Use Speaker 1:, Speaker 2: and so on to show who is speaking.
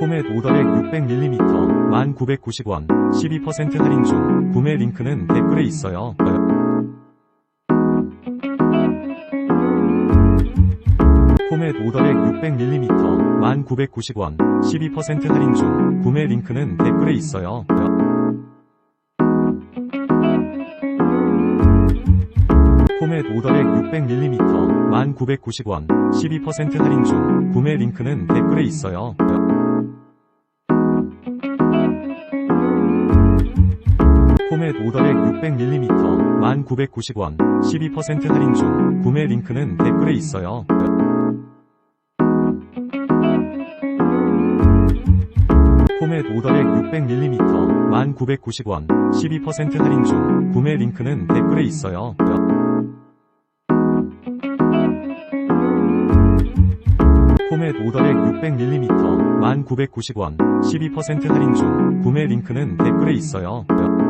Speaker 1: 포맷 오더백 600mm 1990원 12% 할인 중 구매 링크는 댓글에 있어요. 포맷 오더백 600mm 1990원 12% 할인 중 구매 링크는 댓글에 있어요. 포맷 오더백 600mm 1990원 12% 할인 중 구매 링크는 댓글에 있어요. 포맷 오더백 600mm 1990원 12% 할인 중 구매 링크는 댓글에 있어요. 포맷 오더백 600mm 1990원 12% 할인 중 구매 링크는 댓글에 있어요. 포맷 오더백 600mm 1990원 12% 할인 중 구매 링크는 댓글에 있어요. 포맷 오더백 600mm 1990원 12% 할인 중 구매 링크는 댓글에 있어요. 포맷 오더백 600mm 1990원 12% 할인 중 구매 링크는 댓글에 있어요. 포맷 오더백 600mm 1990원 12% 할인 중 구매 링크는 댓글에 있어요.